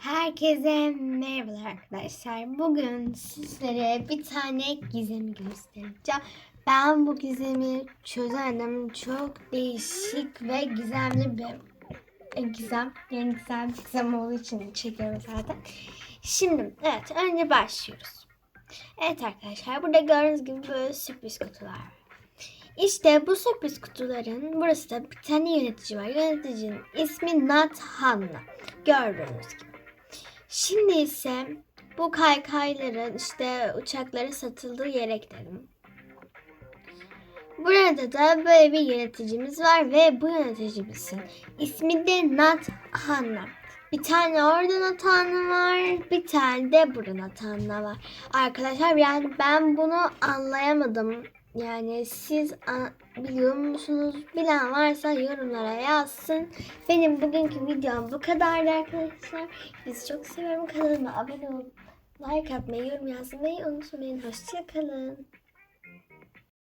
Herkese merhabalar arkadaşlar. Bugün sizlere bir tane gizemi göstereceğim. Ben bu gizemi çözemedim. Çok değişik ve gizemli bir e, gizem. Yani bir gizem olduğu için çekiyorum zaten. Şimdi evet önce başlıyoruz. Evet arkadaşlar burada gördüğünüz gibi böyle sürpriz kutular var. İşte bu sürpriz kutuların burası da bir tane yönetici var. Yöneticinin ismi Nat Hanna. Gördüğünüz gibi. Şimdi ise bu kaykayların işte uçakların satıldığı yere gidelim. Burada da böyle bir yöneticimiz var ve bu yöneticimizin ismi de Nat Hanna. Bir tane orada Nat Hanna var, bir tane de burada Nat Hanna var. Arkadaşlar yani ben bunu anlayamadım. Yani siz biliyor musunuz? Bilen varsa yorumlara yazsın. Benim bugünkü videom bu kadardı arkadaşlar. Sizi çok seviyorum. Kanalıma abone olup like atmayı, yorum yazmayı unutmayın. Hoşçakalın.